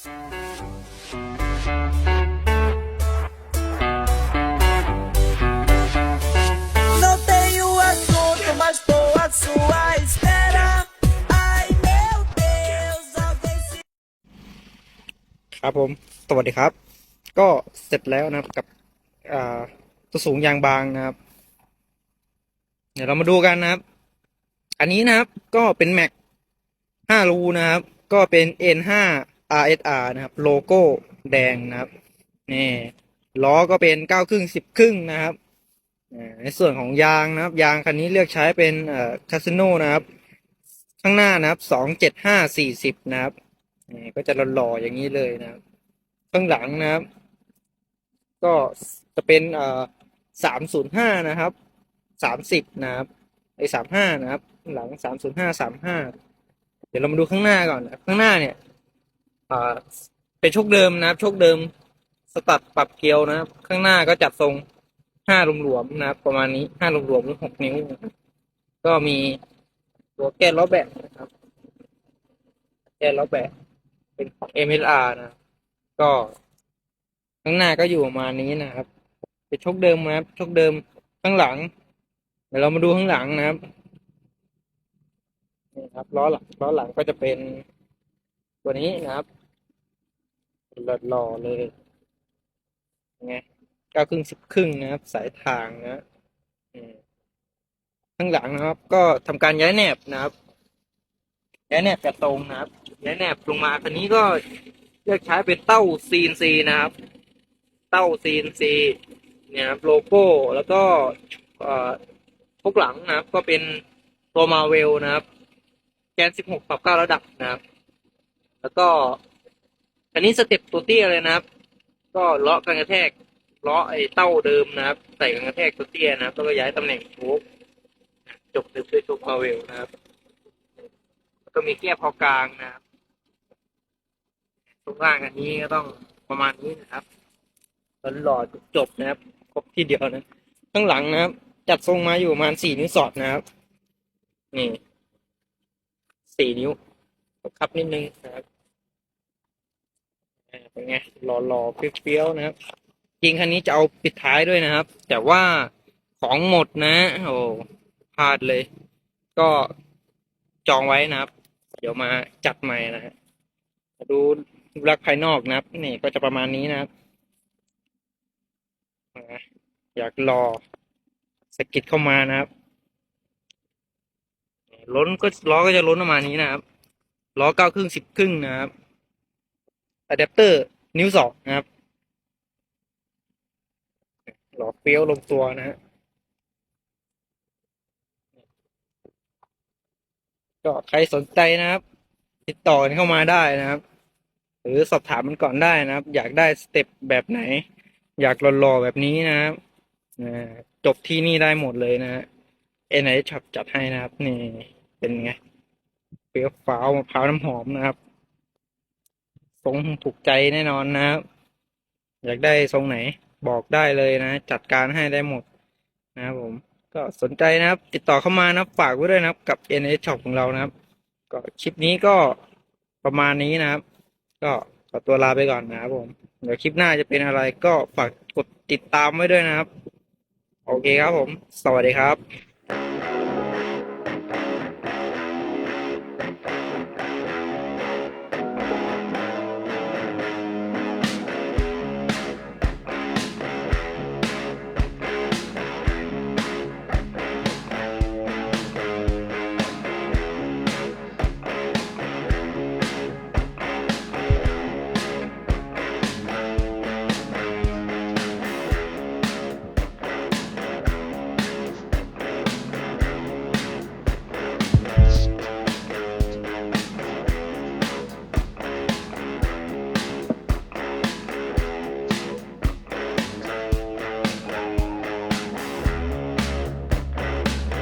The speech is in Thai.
Não tenho assunto, mas tô à sua espera. Ai meu Deus, alguém se ครับผม สวัสดีครับ ก็เสร็จแล้วนะครับกับอ่าตัวสูงยางบางนะครับ เดี๋ยวเรามาดูกันนะครับ อันนี้นะครับก็เป็นแม็ก5รูนะครับ ก็เป็น N5 RSR นะครับ โลโก้แดงนะครับนี่ล้อก็เป็น9ครึ่ง10ครึ่งนะครับในส่วนของยางนะครับ ยางคันนี้เลือกใช้เป็นคาสิโนนะครับ ข้างหน้านะครับ275 40นะครับนี่ก็จะหล่อๆอย่างนี้เลยนะครับ ข้างหลังนะครับ ก็จะเป็นเออสามศูนย์ห้านะครับสามสิบนะครับไอ้สามห้านะครับ หลังสามศูนย์ห้าสามห้าเดี๋ยวเรามาดูข้างหน้าก่อนนะข้างหน้าเนี่ย เป็นโชคเดิมนะครับโชคเดิม สตัดปรับเกลียวนะครับ ข้างหน้าก็จัดทรงห้าหลวมๆนะครับ ประมาณนี้ห้าหลวมๆหรือหกนิ้ว ก็มีตัวแก้ล้อแบะนะครับ แก้ล้อแบะเป็นของ MLR นะก็ข้างหน้าก็อยู่ประมาณนี้นะครับ เป็นชกเดิมนะครับชกเดิมข้างหลัง เดี๋ยวเรามาดูข้างหลังนะครับนี่ครับล้อหลังล้อหลังก็จะเป็นตัวนี้นะครับ หล่อเลยไงเก้าครึ่งสิบครึ่งนะครับ สายทางนะข้างหลังนะครับ ก็ทำการย้ายแนบนะครับ ย้ายแนบกระตรงนะครับ ย้ายแนบลงมาคันนี้ก็เลือกใช้เป็นเต้า CNC นะครับ เต้า CNC เนี่ยครับโลโก้แล้วก็พวกหลังนะครับ ก็เป็นตัวมาเวลนะครับ แกน 16ปรับ9ระดับนะครับ แล้วก็ อันนี้สเต็ปตัวเตี้ยเลยนะครับ ก็เลาะกันกระแทกเลาะไอ้เต้าเดิมนะครับ ใส่กันกระแทกตัวเตี้ยนะครับแล้วก็ย้ายตำแหน่งโชคจบด้วยโชคมาเวลนะครับแล้วก็มีแก้พอกลางนะครับตรงล่างอันนี้ก็ต้องประมาณนี้นะครับหล่อๆจบนะครับครบที่เดียวนะข้างหลังนะครับ จัดทรงมาอยู่ประมาณสี่นิ้วสอดนะครับนี่สี่นิ้วครับนิดนึงนะครับ เป็นไงหล่อๆเปรี้ยวๆนะครับ จริงคันนี้จะเอาปิดท้ายด้วยนะครับ แต่ว่าของหมดนะ โอ้พลาดเลย ก็จองไว้นะครับ เดี๋ยวมาจัดใหม่นะฮะดูรักภายนอกนะครับ นี่ก็จะประมาณนี้นะครับอยากรอสกิดเข้ามานะครับ ล้นก็ล้อก็จะล้นประมาณนี้นะครับล้อเก้าครึ่งสิบครึ่งนะครับ อะแดปเตอร์นิ้วสองนะครับ หล้อเฟี้ยวลงตัวนะฮะก็ใครสนใจนะครับ ติดต่อเข้ามาได้นะครับ หรือสอบถามมันก่อนได้นะครับ อยากได้สเต็ปแบบไหน อยากหล่อๆแบบนี้นะครับจบที่นี่ได้หมดเลยนะฮะเอ็นไอช็อปจัดให้นะครับ นี่เป็นไงเปรี้ยวฟ้าวมะพร้าวน้ำหอมนะครับ ทรงถูกใจแน่นอนนะครับ อยากได้ทรงไหนบอกได้เลยนะ จัดการให้ได้หมดนะครับผม ก็สนใจนะครับ ติดต่อเข้ามานะฝากไว้ด้วยนะครับ กับ n s Shop ของเรานะครับ ก็คลิปนี้ก็ประมาณนี้นะครับ ก็ขอตัวลาไปก่อนนะครับผมเดี๋ยวคลิปหน้าจะเป็นอะไรก็ฝากกดติดตามไว้ด้วยนะครับ โอเคครับผม สวัสดีครับ